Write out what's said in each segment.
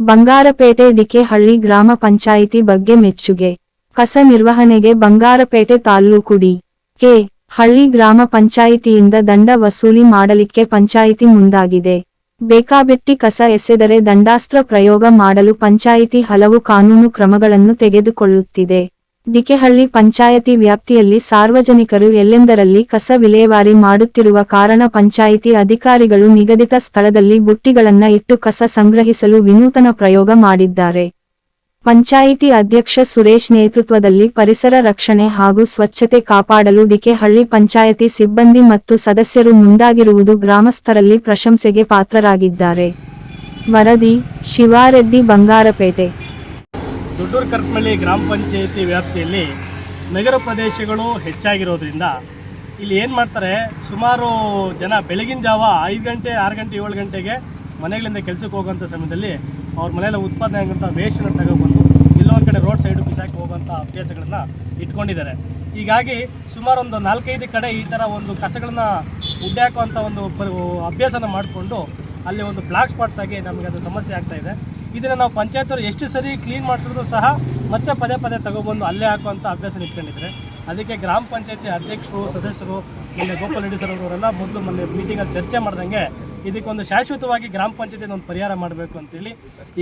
ಬಂಗಾರಪೇಟೆ ಡಿಕೆಹಳ್ಳಿ ಗ್ರಾಮ ಪಂಚಾಯಿತಿ ಬಗ್ಗೆ ಮೆಚ್ಚುಗೆ. ಕಸ ನಿರ್ವಹಣೆಗೆ ಬಂಗಾರಪೇಟೆ ತಾಲ್ಲೂಕು ಡಿ. ಕೆ. ಹಳ್ಳಿ ಗ್ರಾಮ ಪಂಚಾಯಿತಿಯಿಂದ ದಂಡ ವಸೂಲಿ ಮಾಡಲಿಕ್ಕೆ ಪಂಚಾಯಿತಿ ಮುಂದಾಗಿದೆ. ಬೇಕಾಬಿಟ್ಟಿ ಕಸ ಎಸೆದರೆ ದಂಡಾಸ್ತ್ರ ಪ್ರಯೋಗ ಮಾಡಲು ಪಂಚಾಯಿತಿ ಹಲವು ಕಾನೂನು ಕ್ರಮಗಳನ್ನು ತೆಗೆದುಕೊಳ್ಳುತ್ತಿದೆ. ಡಿಕೆಹಳ್ಳಿ ಪಂಚಾಯತಿ ವ್ಯಾಪ್ತಿಯಲ್ಲಿ ಸಾರ್ವಜನಿಕರು ಎಲ್ಲೆಂದರಲ್ಲಿ ಕಸ ವಿಲೇವಾರಿ ಮಾಡುತ್ತಿರುವ ಕಾರಣ ಪಂಚಾಯಿತಿ ಅಧಿಕಾರಿಗಳು ನಿಗದಿತ ಸ್ಥಳದಲ್ಲಿ ಬುಟ್ಟಿಗಳನ್ನ ಇಟ್ಟು ಕಸ ಸಂಗ್ರಹಿಸಲು ವಿನೂತನ ಪ್ರಯೋಗ ಮಾಡಿದ್ದಾರೆ. ಪಂಚಾಯಿತಿ ಅಧ್ಯಕ್ಷ ಸುರೇಶ್ ನೇತೃತ್ವದಲ್ಲಿ ಪರಿಸರ ರಕ್ಷಣೆ ಹಾಗೂ ಸ್ವಚ್ಛತೆ ಕಾಪಾಡಲು ಡಿಕೆಹಳ್ಳಿ ಪಂಚಾಯತಿ ಸಿಬ್ಬಂದಿ ಮತ್ತು ಸದಸ್ಯರು ಮುಂದಾಗಿರುವುದು ಗ್ರಾಮಸ್ಥರಲ್ಲಿ ಪ್ರಶಂಸೆಗೆ ಪಾತ್ರರಾಗಿದ್ದಾರೆ. ವರದಿ ಶಿವಾರೆಡ್ಡಿ ಬಂಗಾರಪೇಟೆ. ದೊಡ್ಡೂರು ಕರ್ಕಮಳ್ಳಿ ಗ್ರಾಮ ಪಂಚಾಯಿತಿ ವ್ಯಾಪ್ತಿಯಲ್ಲಿ ನಗರ ಪ್ರದೇಶಗಳು ಹೆಚ್ಚಾಗಿರೋದ್ರಿಂದ ಇಲ್ಲಿ ಏನು ಮಾಡ್ತಾರೆ, ಸುಮಾರು ಜನ ಬೆಳಗಿನ ಜಾವ ಐದು ಗಂಟೆ, ಆರು ಗಂಟೆ, ಏಳು ಗಂಟೆಗೆ ಮನೆಗಳಿಂದ ಕೆಲಸಕ್ಕೆ ಹೋಗುವಂಥ ಸಮಯದಲ್ಲಿ ಅವ್ರ ಮನೆಯಲ್ಲಿ ಉತ್ಪಾದನೆ ಆಗುವಂಥ ವೇಷನ ತಗೊಬಂದು ಇಲ್ಲೊಂದು ಕಡೆ ರೋಡ್ ಸೈಡು ಬಿಸಾಕಿ ಹೋಗುವಂಥ ಅಭ್ಯಾಸಗಳನ್ನು ಇಟ್ಕೊಂಡಿದ್ದಾರೆ. ಹೀಗಾಗಿ ಸುಮಾರು ಒಂದು ನಾಲ್ಕೈದು ಕಡೆ ಈ ಥರ ಒಂದು ಕಸಗಳನ್ನ ಉಡ್ಡೆ ಹಾಕುವಂಥ ಒಂದು ಅಭ್ಯಾಸನ ಮಾಡಿಕೊಂಡು ಅಲ್ಲಿ ಒಂದು ಬ್ಲಾಕ್ ಸ್ಪಾಟ್ಸ್ ಆಗಿ ನಮಗೆ ಅದು ಸಮಸ್ಯೆ ಆಗ್ತಾ ಇದೆ. ಇದನ್ನು ನಾವು ಪಂಚಾಯತ್ ಎಷ್ಟು ಸರಿ ಕ್ಲೀನ್ ಮಾಡಿಸಿದ್ರು ಸಹ ಮತ್ತೆ ಪದೇ ಪದೇ ತಗೊಬಂದು ಅಲ್ಲೇ ಹಾಕುವಂಥ ಅಭ್ಯಾಸ ಇಟ್ಕೊಂಡಿದ್ದಾರೆ ಅದಕ್ಕೆ ಗ್ರಾಮ ಪಂಚಾಯತಿ ಅಧ್ಯಕ್ಷರು, ಸದಸ್ಯರು ಮೊನ್ನೆ ಗೋಪಾಲ್ ರೆಡ್ಡಿ ಸರ್ ಅವರೆಲ್ಲ ಮೊದಲು ಮೊನ್ನೆ ಮೀಟಿಂಗಲ್ಲಿ ಚರ್ಚೆ ಮಾಡ್ದಂಗೆ ಇದಕ್ಕೊಂದು ಶಾಶ್ವತವಾಗಿ ಗ್ರಾಮ ಪಂಚಾಯತಿಯಿಂದ ಒಂದು ಪರಿಹಾರ ಮಾಡಬೇಕು ಅಂತೇಳಿ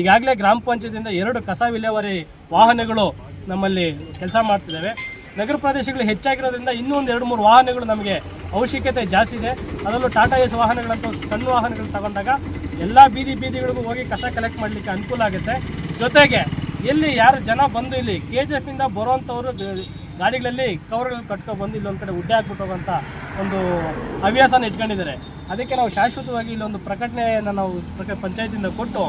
ಈಗಾಗಲೇ ಗ್ರಾಮ ಪಂಚಾಯತಿಯಿಂದ ಎರಡು ಕಸ ವಿಲೇವಾರಿ ವಾಹನಗಳು ನಮ್ಮಲ್ಲಿ ಕೆಲಸ ಮಾಡ್ತಿದ್ದಾವೆ. ನಗರ ಪ್ರದೇಶಗಳು ಹೆಚ್ಚಾಗಿರೋದ್ರಿಂದ ಇನ್ನೂ ಒಂದು ಎರಡು ಮೂರು ವಾಹನಗಳು ನಮಗೆ ಅವಶ್ಯಕತೆ ಜಾಸ್ತಿ ಇದೆ. ಅದರಲ್ಲೂ ಟಾಟಾ ಎಸ್ ವಾಹನಗಳಂತೂ ಸಣ್ಣ ವಾಹನಗಳು ತಗೊಂಡಾಗ ಎಲ್ಲ ಬೀದಿ ಬೀದಿಗಳಿಗೂ ಹೋಗಿ ಕಸ ಕಲೆಕ್ಟ್ ಮಾಡಲಿಕ್ಕೆ ಅನುಕೂಲ ಆಗುತ್ತೆ. ಜೊತೆಗೆ ಇಲ್ಲಿ ಯಾರು ಜನ ಬಂದು ಇಲ್ಲಿ ಕೆ ಜಿ ಎಫಿಂದ ಬರೋವಂಥವ್ರು ಗಾಡಿಗಳಲ್ಲಿ ಕವರ್ಗಳು ಕಟ್ಕೊಂಡು ಬಂದು ಇಲ್ಲೊಂದು ಕಡೆ ಉಡ್ಡೆ ಹಾಕ್ಬಿಟ್ಟು ಹೋಗೋಂಥ ಒಂದು ಹವ್ಯಾಸನ ಇಟ್ಕೊಂಡಿದ್ದಾರೆ. ಅದಕ್ಕೆ ನಾವು ಶಾಶ್ವತವಾಗಿ ಇಲ್ಲೊಂದು ಪ್ರಕಟಣೆಯನ್ನು ನಾವು ಪಂಚಾಯತಿಂದ ಕೊಟ್ಟು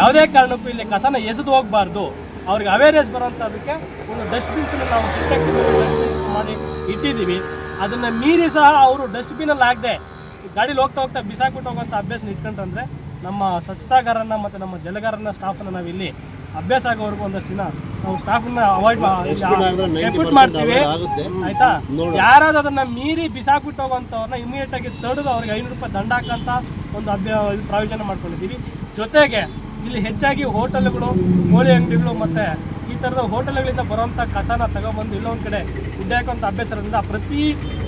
ಯಾವುದೇ ಕಾರಣಕ್ಕೂ ಇಲ್ಲಿ ಕಸನ ಎಸೆದು ಹೋಗಬಾರ್ದು. ಅವ್ರಿಗೆ ಅವೇರ್ನೆಸ್ ಬರೋಂಥದ್ದಕ್ಕೆ ಒಂದು ಡಸ್ಟ್ಬಿನ್ಸನ್ನು ನಾವು ಸಿಂಟೆಕ್ಸ್ ಡಸ್ಟ್ಬಿನ್ಸ್ ಮಾಡಿ ಇಟ್ಟಿದ್ದೀವಿ. ಅದನ್ನು ಮೀರಿ ಸಹ ಅವರು ಡಸ್ಟ್ಬಿನಲ್ಲಿ ಆಗದೆ ಗಾಡೀಲಿ ಹೋಗ್ತಾ ಹೋಗ್ತಾ ಬಿಸಾಕ್ಬಿಟ್ಟು ಹೋಗೋಂಥ ಅಭ್ಯಾಸ ಇಟ್ಕೊಂಡ್ರೆ ನಮ್ಮ ಸ್ವಚ್ಛತಾಗಾರನ್ನ ಮತ್ತು ನಮ್ಮ ಜಲಗಾರನ ಸ್ಟಾಫನ್ನು ನಾವು ಇಲ್ಲಿ ಅಭ್ಯಾಸ ಆಗೋವರೆಗೂ ಒಂದಷ್ಟು ದಿನ ನಾವು ಸ್ಟಾಫನ್ನ ಅವಾಯ್ಡ್ ಎಫರ್ಟ್ ಮಾಡ್ತೀವಿ. ಆಯ್ತಾ? ಯಾರಾದ್ರೂ ಅದನ್ನ ಮೀರಿ ಬಿಸಾಕ್ಬಿಟ್ಟು ಹೋಗುವಂಥವ್ರನ್ನ ಇಮಿಡಿಯೇಟ್ ಆಗಿ ತಡೆದು ಅವ್ರಿಗೆ ಐನೂರು ರೂಪಾಯಿ ದಂಡ ಹಾಕಂತ ಒಂದು ಅಭ್ಯ ಪ್ರಾಯೋಜನ ಮಾಡ್ಕೊಂಡಿದ್ದೀವಿ. ಜೊತೆಗೆ ಇಲ್ಲಿ ಹೆಚ್ಚಾಗಿ ಹೋಟೆಲ್ಗಳು, ಕೋಳಿ ಅಂಗಡಿಗಳು ಮತ್ತೆ ಈ ಥರದ ಹೋಟೆಲ್ಗಳಿಂದ ಬರುವಂಥ ಕಸನ ತಗೊಬಂದು ಇಲ್ಲೊಂದು ಕಡೆ ಹಾಕುವಂಥ ಅಭ್ಯಾಸದಿಂದ ಪ್ರತಿ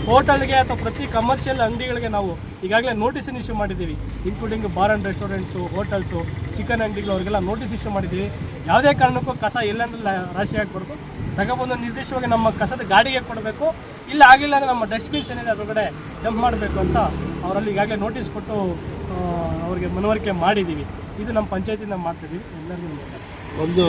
ಹೋಟೆಲ್ಗೆ ಅಥವಾ ಪ್ರತಿ ಕಮರ್ಷಿಯಲ್ ಅಂಗಡಿಗಳಿಗೆ ನಾವು ಈಗಾಗಲೇ ನೋಟಿಸನ್ನು ಇಶ್ಯೂ ಮಾಡಿದ್ದೀವಿ. Including bar and restaurants hotels chicken ಅಂಗಡಿಗಳು ಅವರಿಗೆಲ್ಲ ನೋಟಿಸ್ ಇಶ್ಯೂ ಮಾಡಿದ್ದೀವಿ. ಯಾವುದೇ ಕಾರಣಕ್ಕೂ ಕಸ ಎಲ್ಲೆಂದ್ರೆ ರಾಶಿ ಹಾಕ್ಬಾರ್ದು ತಗೊಬಂದು ನಿರ್ದಿಷ್ಟವಾಗಿ ನಮ್ಮ ಕಸದ ಗಾಡಿಗೆ ಕೊಡಬೇಕು. ಇಲ್ಲ ಆಗಿಲ್ಲ ಅಂದರೆ ನಮ್ಮ ಡಸ್ಟ್ಬಿನ್ಸ್ ಏನಿದೆ ಅದ್ರೊಳಗಡೆ ಡಂಪ್ ಮಾಡಬೇಕು ಅಂತ ಅವರಲ್ಲಿ ಈಗಾಗಲೇ ನೋಟಿಸ್ ಕೊಟ್ಟು ಅವ್ರಿಗೆ ಮನವರಿಕೆ ಮಾಡಿದ್ದೀವಿ. ಇದು ನಮ್ಮ ಪಂಚಾಯತಿಂದ ಮಾಡ್ತಿದ್ದೀವಿ. ಎಲ್ಲರಿಗೂ ನಮಸ್ಕಾರ. ಒಂದು